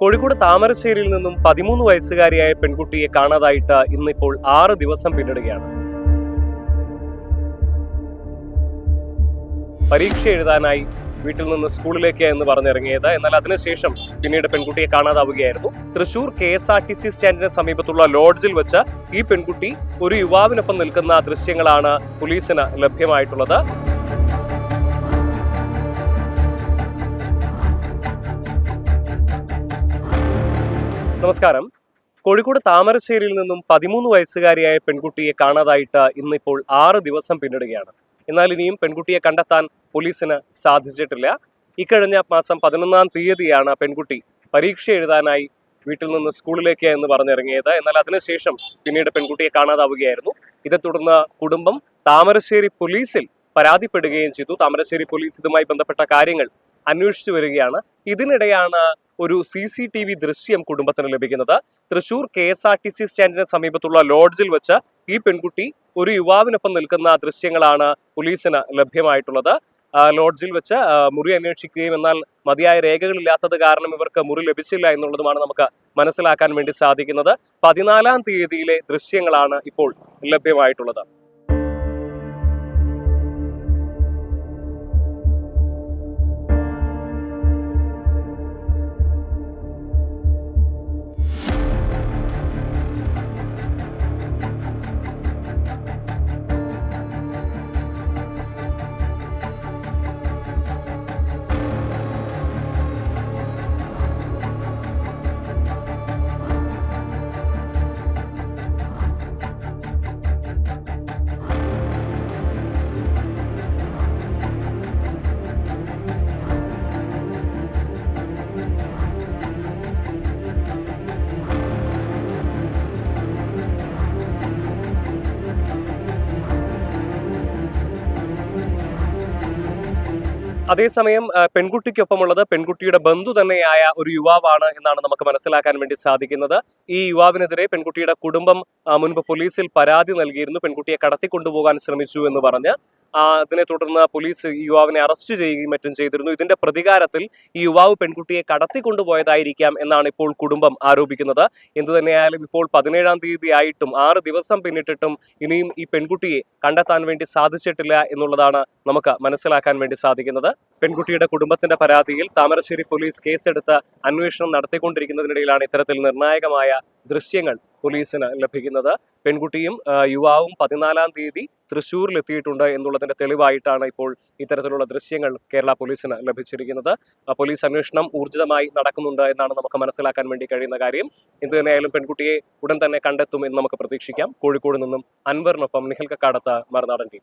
കോഴിക്കോട് താമരശ്ശേരിയിൽ നിന്നും പതിമൂന്ന് വയസ്സുകാരിയായ പെൺകുട്ടിയെ കാണാതായിട്ട് ഇന്നിപ്പോൾ ആറ് ദിവസം പിന്നിടുകയാണ്. പരീക്ഷ എഴുതാനായി വീട്ടിൽ നിന്ന് സ്കൂളിലേക്ക് എന്ന് പറഞ്ഞിറങ്ങിയത്. എന്നാൽ അതിനുശേഷം പിന്നീട് പെൺകുട്ടിയെ കാണാതാവുകയായിരുന്നു. Thrissur K S R T C സ്റ്റാൻഡിന് സമീപത്തുള്ള ലോഡ്ജിൽ വെച്ച് ഈ പെൺകുട്ടി ഒരു യുവാവിനൊപ്പം നിൽക്കുന്ന ദൃശ്യങ്ങളാണ് പോലീസിന് ലഭ്യമായിട്ടുള്ളത്. നമസ്കാരം. കോഴിക്കോട് താമരശ്ശേരിയിൽ നിന്നും പതിമൂന്ന് വയസ്സുകാരിയായ പെൺകുട്ടിയെ കാണാതായിട്ട് ഇന്നിപ്പോൾ ആറ് ദിവസം പിന്നിടുകയാണ്. എന്നാൽ ഇനിയും പെൺകുട്ടിയെ കണ്ടെത്താൻ പോലീസിന് സാധിച്ചിട്ടില്ല. ഇക്കഴിഞ്ഞ മാസം പതിനൊന്നാം തീയതിയാണ് പെൺകുട്ടി പരീക്ഷ എഴുതാനായി വീട്ടിൽ നിന്ന് സ്കൂളിലേക്ക് എന്ന് പറഞ്ഞിറങ്ങിയത്. എന്നാൽ അതിനുശേഷം പിന്നീട് പെൺകുട്ടിയെ കാണാതാവുകയായിരുന്നു. ഇതേ തുടർന്ന് കുടുംബം താമരശ്ശേരി പോലീസിൽ പരാതിപ്പെടുകയും ചെയ്തു. താമരശ്ശേരി പോലീസ് ഇതുമായി ബന്ധപ്പെട്ട കാര്യങ്ങൾ അന്വേഷിച്ചു വരികയാണ്. ഇതിനിടെയാണ് ഒരു സി സി ടി വി ദൃശ്യം കുടുംബത്തിന് ലഭിക്കുന്നത്. Thrissur K S R T C സ്റ്റാൻഡിന് സമീപത്തുള്ള ലോഡ്ജിൽ വെച്ച് ഈ പെൺകുട്ടി ഒരു യുവാവിനൊപ്പം നിൽക്കുന്ന ദൃശ്യങ്ങളാണ് പോലീസിന് ലഭ്യമായിട്ടുള്ളത്. ലോഡ്ജിൽ വെച്ച് മുറി അന്വേഷിക്കുകയും എന്നാൽ മതിയായ രേഖകളില്ലാത്തത് കാരണം ഇവർക്ക് മുറി ലഭിച്ചില്ല എന്നുള്ളതുമാണ് നമുക്ക് മനസ്സിലാക്കാൻ വേണ്ടി സാധിക്കുന്നത്. പതിനാലാം തീയതിയിലെ ദൃശ്യങ്ങളാണ് ഇപ്പോൾ ലഭ്യമായിട്ടുള്ളത്. അതേസമയം പെൺകുട്ടിക്കൊപ്പമുള്ളത് പെൺകുട്ടിയുടെ ബന്ധു തന്നെയായ ഒരു യുവാവാണ് എന്നാണ് നമുക്ക് മനസ്സിലാക്കാൻ വേണ്ടി സാധിക്കുന്നത്. ഈ യുവാവിനെതിരെ പെൺകുട്ടിയുടെ കുടുംബം മുൻപ് പോലീസിൽ പരാതി നൽകിയിരുന്നു. പെൺകുട്ടിയെ കടത്തിക്കൊണ്ടുപോകാൻ ശ്രമിച്ചു എന്ന് പറഞ്ഞ്. അതിനെ തുടർന്ന് പോലീസ് യുവാവിനെ അറസ്റ്റ് ചെയ്യുകയും മറ്റും ചെയ്തിരുന്നു. ഇതിന്റെ പ്രതികാരത്തിൽ ഈ യുവാവ് പെൺകുട്ടിയെ കടത്തിക്കൊണ്ടുപോയതായിരിക്കാം എന്നാണ് ഇപ്പോൾ കുടുംബം ആരോപിക്കുന്നത്. എന്തു തന്നെയായാലും ഇപ്പോൾ പതിനേഴാം തീയതി ആയിട്ടും ആറ് ദിവസം പിന്നിട്ടിട്ടും ഇനിയും ഈ പെൺകുട്ടിയെ കണ്ടെത്താൻ വേണ്ടി സാധിച്ചിട്ടില്ല എന്നുള്ളതാണ് നമുക്ക് മനസ്സിലാക്കാൻ വേണ്ടി സാധിക്കുന്നത്. പെൺകുട്ടിയുടെ കുടുംബത്തിന്റെ പരാതിയിൽ താമരശ്ശേരി പോലീസ് കേസെടുത്ത് അന്വേഷണം നടത്തിക്കൊണ്ടിരിക്കുന്നതിനിടയിലാണ് ഇത്തരത്തിൽ നിർണായകമായ ദൃശ്യങ്ങൾ പോലീസിന് ലഭിക്കുന്നത്. പെൺകുട്ടിയും യുവാവും പതിനാലാം തീയതി തൃശ്ശൂരിലെത്തിയിട്ടുണ്ട് എന്നുള്ളതിന്റെ തെളിവായിട്ടാണ് ഇപ്പോൾ ഇത്തരത്തിലുള്ള ദൃശ്യങ്ങൾ കേരള പോലീസിന് ലഭിച്ചിരിക്കുന്നത്. പോലീസ് അന്വേഷണം ഊർജിതമായി നടക്കുന്നുണ്ട് എന്നാണ് നമുക്ക് മനസ്സിലാക്കാൻ വേണ്ടി കഴിയുന്ന കാര്യം. എന്ത് തന്നെയായാലും പെൺകുട്ടിയെ ഉടൻ തന്നെ കണ്ടെത്തും എന്ന് നമുക്ക് പ്രതീക്ഷിക്കാം. കോഴിക്കോട് നിന്നും അൻവറിനൊപ്പം നിഹൽക്കക്കാടത്ത് കക്കാടത്ത് മറുനാടൻ ടി